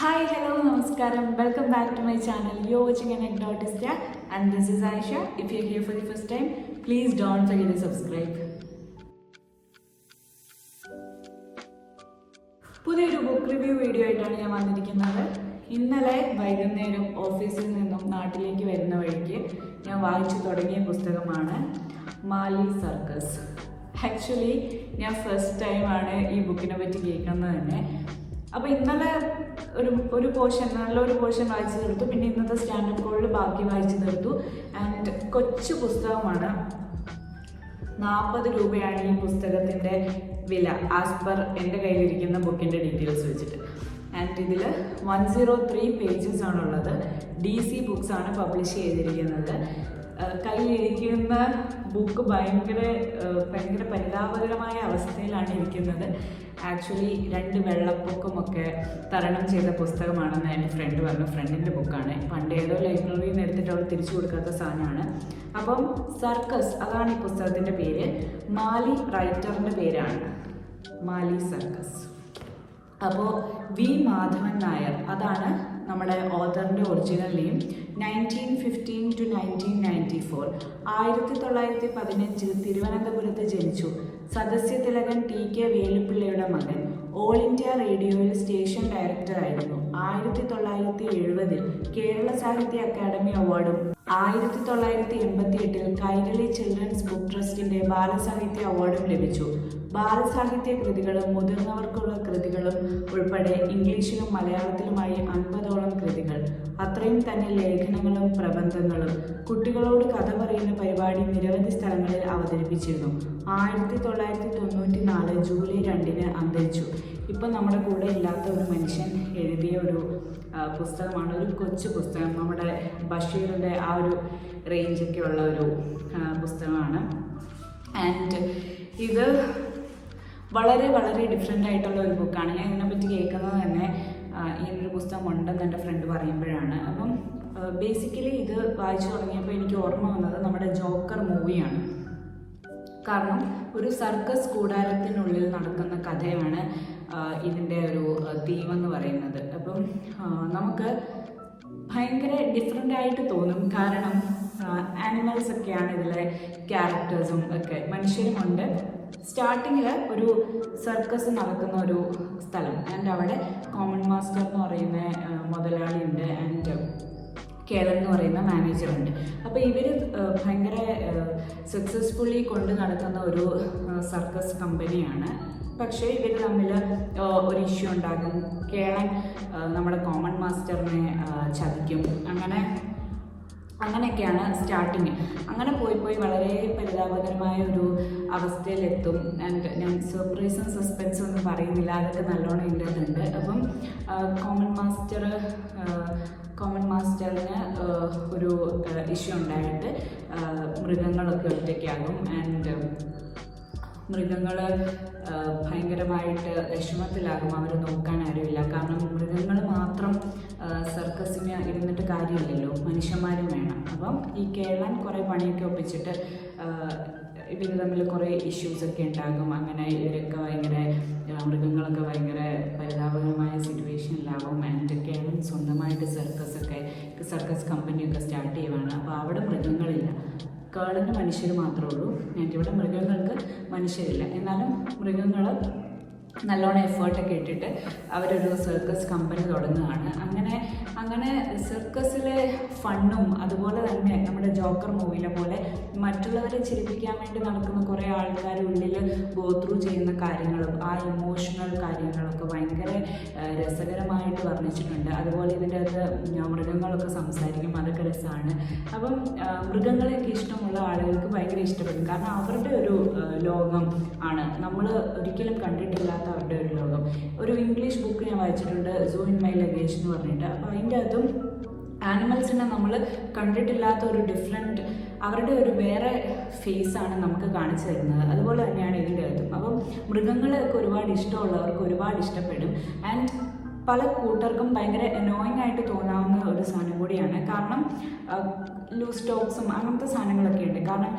Hi hello നമസ്കാരം. Welcome back to my channel you watching an anecdotist and this is Ayisha if you here for the first time please forget to subscribe. പുതിയൊരു book review video ആയിട്ടാണ് ഞാൻ വന്നിരിക്കുന്നത്. ഇന്നലെ വൈകുന്നേരം ഓഫീസിൽ നിന്നും നാട്ടിലേക്ക് വരുന്ന വഴിക്ക് ഞാൻ വായിച്ചു തുടങ്ങിയ പുസ്തകമാണ് മാലി സർക്കസ്. ആക്ച്വലി ഞാൻ ഫസ്റ്റ് ടൈമാണ് ഈ ബുക്കിനെ പറ്റി കേൾക്കുന്നത് തന്നെ. അപ്പോൾ ഇന്നലെ ഒരു ഒരു പോർഷൻ നല്ലൊരു പോർഷൻ വായിച്ചു തീർത്തു. പിന്നെ ഇന്നത്തെ സ്റ്റാൻഡപ്പ് കോളിൽ ബാക്കി വായിച്ചു തീർത്തു. ആൻഡ് കൊച്ചു പുസ്തകമാണ്. നാൽപ്പത് രൂപയാണ് ഈ പുസ്തകത്തിന്റെ വില ആസ് പെർ എന്റെ കയ്യിലിരിക്കുന്ന ബുക്കിന്റെ ഡീറ്റെയിൽസ് വെച്ചിട്ട്. ആൻഡ് ഇതിൽ വൺ സീറോ ത്രീ പേജസ് ആണുള്ളത്. ഡി സി ബുക്സ് ആണ് പബ്ലിഷ് ചെയ്തിരിക്കുന്നത്. കയ്യിലിരിക്കുന്ന ബുക്ക് ഭയങ്കര ഭയങ്കര പരിതാപകരമായ അവസ്ഥയിലാണ് ഇരിക്കുന്നത്. ആക്ച്വലി രണ്ട് വെള്ളപ്പൊക്കമൊക്കെ തരണം ചെയ്ത പുസ്തകമാണെന്ന് എന്റെ ഫ്രണ്ട് പറഞ്ഞു. ഫ്രണ്ടിന്റെ ബുക്കാണ് പണ്ട് ഏതോ ലൈബ്രറിയിൽ നിന്ന് എടുത്തിട്ട് അവൾ തിരിച്ചു കൊടുക്കാത്ത സാധനമാണ്. അപ്പം സർക്കസ് അതാണ് ഈ പുസ്തകത്തിന്റെ പേര്. മാലി റൈറ്ററിന്റെ പേരാണ്. മാലി സർക്കസ്. അപ്പോൾ വി മാധവൻ നായർ അതാണ് നമ്മുടെ ഓതറിന്റെ original name nineteen fifteen to nineteen ninety four ആയിരത്തി തൊള്ളായിരത്തി പതിനഞ്ചിൽ തിരുവനന്തപുരത്ത് ജനിച്ചു. സദസ്യതിലകൻ ടി കെ വേലുപ്പിള്ളയുടെ മകൻ. ഓൾ ഇന്ത്യ റേഡിയോയിൽ സ്റ്റേഷൻ ഡയറക്ടറായിരുന്നു. ആയിരത്തി തൊള്ളായിരത്തി എഴുപതിൽ കേരള സാഹിത്യ അക്കാദമി അവാർഡും ആയിരത്തി തൊള്ളായിരത്തി എൺപത്തി എട്ടിൽ കൈരളി ചിൽഡ്രൻസ് ബുക്ക് ട്രസ്റ്റിന്റെ ബാലസാഹിത്യ അവാർഡും ലഭിച്ചു. ബാലസാഹിത്യ കൃതികളും മുതിർന്നവർക്കുള്ള കൃതികളും ഉൾപ്പെടെ ഇംഗ്ലീഷിലും മലയാളത്തിലുമായി അൻപതോളം കൃതികൾ. അത്രയും തന്നെ ലേഖനങ്ങളും പ്രബന്ധങ്ങളും. കുട്ടികളോട് കഥ പറയുന്ന പരിപാടി നിരവധി സ്ഥലങ്ങളിൽ അവതരിപ്പിച്ചിരുന്നു. ആയിരത്തി തൊള്ളായിരത്തി തൊണ്ണൂറ്റി നാല് ജൂലൈ രണ്ടിന് അന്തരിച്ചു. ഇപ്പം നമ്മുടെ കൂടെ ഇല്ലാത്ത ഒരു മനുഷ്യൻ എഴുതിയ ഒരു പുസ്തകമാണ് ഒരു കൊച്ചു പുസ്തകം. നമ്മുടെ ബഷീറിന്റെ ആ ഒരു റേഞ്ചൊക്കെ ഉള്ള ഒരു പുസ്തകമാണ്. ആൻഡ് ഇത് വളരെ വളരെ ഡിഫറെന്റ് ആയിട്ടുള്ള ഒരു ബുക്കാണ് ഞാൻ ഇതിനെപ്പറ്റി കേൾക്കുന്നത് തന്നെ ഇങ്ങനൊരു പുസ്തകം ഉണ്ടെന്ന് എന്റെ ഫ്രണ്ട് പറയുമ്പോഴാണ്. അപ്പം ബേസിക്കലി ഇത് വായിച്ചു തുടങ്ങിയപ്പോൾ എനിക്ക് ഓർമ്മ വന്നത് നമ്മുടെ ജോക്കർ മൂവിയാണ്. കാരണം ഒരു സർക്കസ് കൂടാരത്തിനുള്ളിൽ നടക്കുന്ന കഥയാണ് ഇതിന്റെ ഒരു തീം എന്ന് പറയുന്നത്. അപ്പം നമുക്ക് ഭയങ്കര ഡിഫറെന്റ് ആയിട്ട് തോന്നും. കാരണം ആനിമൽസ് ഒക്കെയാണ് ഇതിലെ ക്യാരക്ടേഴ്സും ഒക്കെ. മനുഷ്യരുമുണ്ട് സ്റ്റാർട്ടിങ്ങിൽ ഒരു സർക്കസ് നടക്കുന്ന ഒരു സ്ഥലം. ആൻഡ് അവിടെ കോമൺ മാസ്റ്റർ എന്ന് പറയുന്ന മുതലാളിയുണ്ട് ആൻഡ് കേളൻ എന്ന് പറയുന്ന മാനേജറുണ്ട് അപ്പോൾ ഇവർ ഭയങ്കര സക്സസ്ഫുള്ളി കൊണ്ട് നടത്തുന്ന ഒരു സർക്കസ് കമ്പനിയാണ് പക്ഷേ ഇവർ തമ്മിൽ ഒരു ഇഷ്യൂ ഉണ്ടാകും. കേളൻ നമ്മുടെ കോമൺ മാസ്റ്ററിനെ അങ്ങനെ അങ്ങനെയൊക്കെയാണ് സ്റ്റാർട്ടിങ്. അങ്ങനെ പോയി പോയി വളരെ പരിതാപകരമായ ഒരു അവസ്ഥയിലെത്തും. ആൻഡ് ഞാൻ സർപ്രൈസും സസ്പെൻസും ഒന്നും പറയുന്നില്ല. അതൊക്കെ നല്ലോണം അകത്തുണ്ട് അപ്പം കോമൺ മാസ്റ്റർ കോമൺ മാസ്റ്ററിന് ഒരു ഇഷ്യൂ ഉണ്ടായിട്ട് മൃഗങ്ങളൊക്കെ ഒറ്റയ്ക്കാകും. ആൻഡ് മൃഗങ്ങൾ ഭയങ്കരമായിട്ട് വിഷമത്തിലാകും. അവർ നോക്കാൻ ആരുമില്ല. കാരണം മൃഗങ്ങൾ മാത്രം സർക്കസിന് ഇരുന്നിട്ട് കാര്യമില്ലല്ലോ. മനുഷ്യന്മാരും വേണം. അപ്പം ഈ കേരളം കുറേ പണിയൊക്കെ ഒപ്പിച്ചിട്ട് ഇവർ തമ്മിൽ കുറേ ഇഷ്യൂസൊക്കെ ഉണ്ടാകും. അങ്ങനെ ഇവരൊക്കെ ഭയങ്കര മൃഗങ്ങളൊക്കെ ഭയങ്കര പരിതാപകരമായ സിറ്റുവേഷനിലാകും ആൻഡ് കേരളം സ്വന്തമായിട്ട് സർക്കസൊക്കെ സർക്കസ് കമ്പനിയൊക്കെ സ്റ്റാർട്ട് ചെയ്യുവാണ്. അപ്പോൾ അവിടെ മൃഗങ്ങളില്ല. കേളിന് മനുഷ്യർ മാത്രമേ ഉള്ളൂ. ഇവിടെ മൃഗങ്ങൾക്ക് മനുഷ്യരില്ല. എന്നാലും മൃഗങ്ങൾ നല്ലോണം എഫേർട്ടൊക്കെ ഇട്ടിട്ട് അവരൊരു സർക്കസ് കമ്പനി തുടങ്ങുകയാണ്. അങ്ങനെ അങ്ങനെ സർക്കസിലെ ഫണ്ണും അതുപോലെ തന്നെ നമ്മുടെ ജോക്കർ മൂവിയിലെ പോലെ മറ്റുള്ളവരെ ചിരിപ്പിക്കാൻ വേണ്ടി നടക്കുന്ന കുറേ ആൾക്കാർ ഉള്ളിൽ ഗോ ത്രൂ ചെയ്യുന്ന കാര്യങ്ങളും ആ ഇമോഷണൽ കാര്യങ്ങളൊക്കെ ഭയങ്കര രസകരമായിട്ട് വർണിച്ചിട്ടുണ്ട്. അതുപോലെ ഇതിന്റെ അകത്ത് മൃഗങ്ങളൊക്കെ സംസാരിക്കും. അതൊക്കെ രസമാണ്. അപ്പം മൃഗങ്ങളെയൊക്കെ ഇഷ്ടമുള്ള ആളുകൾക്ക് ഭയങ്കര ഇഷ്ടപ്പെടും. കാരണം അവരുടെ ഒരു ലോകം ആണ്. നമ്മൾ ഒരിക്കലും കണ്ടിട്ടില്ലാത്ത അവരുടെ ഒരു ലോകം. ഒരു ഇംഗ്ലീഷ് ബുക്ക് ഞാൻ വായിച്ചിട്ടുണ്ട് സൂ ഇൻ മൈ ലഗേജ് എന്ന് പറഞ്ഞിട്ട്. അപ്പോൾ അതിന്റെ അകത്തും ആനിമൽസിനെ നമ്മൾ കണ്ടിട്ടില്ലാത്ത ഒരു ഡിഫറെന്റ് അവരുടെ ഒരു വേറെ ഫേസാണ് നമുക്ക് കാണിച്ചു തരുന്നത്. അതുപോലെ തന്നെയാണ് ഇതിന്റെ അകത്തും അപ്പം മൃഗങ്ങളെയൊക്കെ ഒരുപാട് ഇഷ്ടമുള്ളവർക്ക് ഒരുപാട് ഇഷ്ടപ്പെടും. ആൻഡ് പല കൂട്ടർക്കും ഭയങ്കര അനോയിങ് ആയിട്ട് തോന്നാവുന്ന ഒരു സാധനം കൂടിയാണ്. കാരണം ലൂസ് ടോക്സും അങ്ങനത്തെ സാധനങ്ങളൊക്കെ ഉണ്ട്. കാരണം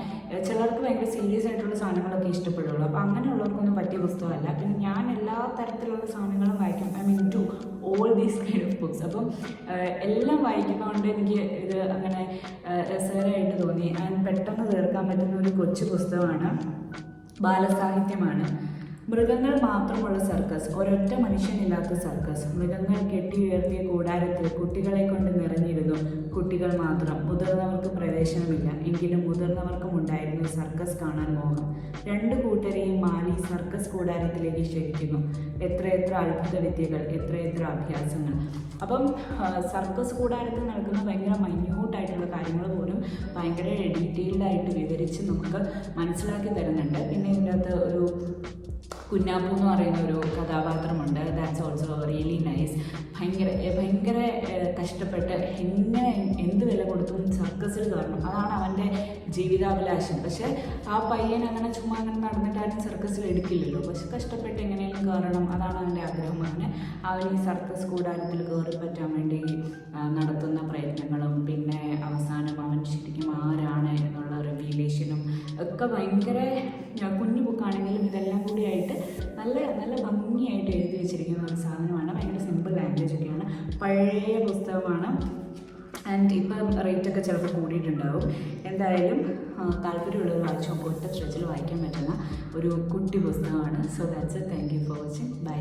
ചിലർക്ക് ഭയങ്കര സീരിയസ് ആയിട്ടുള്ള സാധനങ്ങളൊക്കെ ഇഷ്ടപ്പെടുള്ളൂ. അപ്പോൾ അങ്ങനെയുള്ളവർക്കൊന്നും പറ്റിയ പുസ്തകമല്ല. പിന്നെ ഞാൻ എല്ലാ തരത്തിലുള്ള സാധനങ്ങളും വായിക്കും. I mean to all these kind of books അപ്പം എല്ലാം വായിക്കുന്നതുകൊണ്ട് എനിക്ക് ഇത് അങ്ങനെ രസകരമായിട്ട് തോന്നി. ഞാൻ പെട്ടെന്ന് തീർക്കാൻ പറ്റുന്ന ഒരു കൊച്ചു പുസ്തകമാണ് ബാലസാഹിത്യമാണ്. മൃഗങ്ങൾ മാത്രമുള്ള സർക്കസ് ഒരൊറ്റ മനുഷ്യനില്ലാത്ത സർക്കസ്. മൃഗങ്ങൾ കെട്ടിയുയർത്തിയ കൂടാരത്തിൽ കുട്ടികളെ കൊണ്ട് നിറഞ്ഞിരുന്നു കുട്ടികൾ മാത്രം മുതിർന്നവർക്ക് പ്രവേശനമില്ല. എങ്കിലും മുതിർന്നവർക്കും ഉണ്ടായിരുന്നു സർക്കസ് കാണാൻ മോഹം. രണ്ട് കൂട്ടരെയും മാലി സർക്കസ് കൂടാരത്തിലേക്ക് ക്ഷണിക്കുന്നു. എത്രയെത്ര അത്ഭുത വിദ്യകൾ എത്രയെത്ര അഭ്യാസങ്ങൾ. അപ്പം സർക്കസ് കൂടാരത്തിൽ നടക്കുന്ന ഭയങ്കര മൈന്യൂട്ടായിട്ടുള്ള കാര്യങ്ങൾ പോലും ഭയങ്കര ഡീറ്റെയിൽഡ് ആയിട്ട് വിവരിച്ച് നമുക്ക് മനസ്സിലാക്കി തരുന്നുണ്ട്. പിന്നെ ഇതിന്റെ അകത്ത് ഒരു കുഞ്ഞാപ്പു എന്ന് പറയുന്ന ഒരു കഥാപാത്രമുണ്ട്. ദാറ്റ്സ് ഓൾസോ റിയലി നൈസ് ഭയങ്കര ഭയങ്കര കഷ്ടപ്പെട്ട് എങ്ങനെ എന്ത് വില കൊടുത്തും സർക്കസിൽ കയറണം. അതാണ് അവന്റെ ജീവിതാഭിലാഷം പക്ഷെ ആ പയ്യൻ അങ്ങനെ ചുമ്മാ അങ്ങനെ നടന്നിട്ടായിരുന്നു സർക്കസിൽ എടുക്കില്ലല്ലോ. പക്ഷെ കഷ്ടപ്പെട്ട് എങ്ങനെയെങ്കിലും കയറണം. അതാണ് അവന്റെ ആഗ്രഹം. അങ്ങനെ അവൻ ഈ സർക്കസ് കൂടാരത്തിൽ കയറി പറ്റാൻ വേണ്ടി നടത്തുന്ന പ്രയത്നങ്ങളും പിന്നെ അവസാനം അവൻ ശരിക്കും ആരാണ് എന്നുള്ള റിവീലേഷനും ഒക്കെ ഭയങ്കര കുഞ്ഞു ബുക്കാണെങ്കിലും ഇതെല്ലാം കൂടിയായിട്ട് നല്ല നല്ല ഭംഗിയായിട്ട് എഴുതി വെച്ചിരിക്കുന്ന ഒരു സാധനമാണ്. ഭയങ്കര സിമ്പിൾ ലാംഗ്വേജ് ഒക്കെയാണ്. പഴയ പുസ്തകമാണ്. ആൻഡ് ഇപ്പം റേറ്റൊക്കെ ചിലപ്പോൾ കൂടിയിട്ടുണ്ടാവും. എന്തായാലും താല്പര്യമുള്ളത് വായിച്ചു നോക്കും ഒറ്റ സ്ട്രെച്ചിൽ വായിക്കാൻ പറ്റുന്ന ഒരു കുട്ടി പുസ്തകമാണ്. So that's thank you for watching bye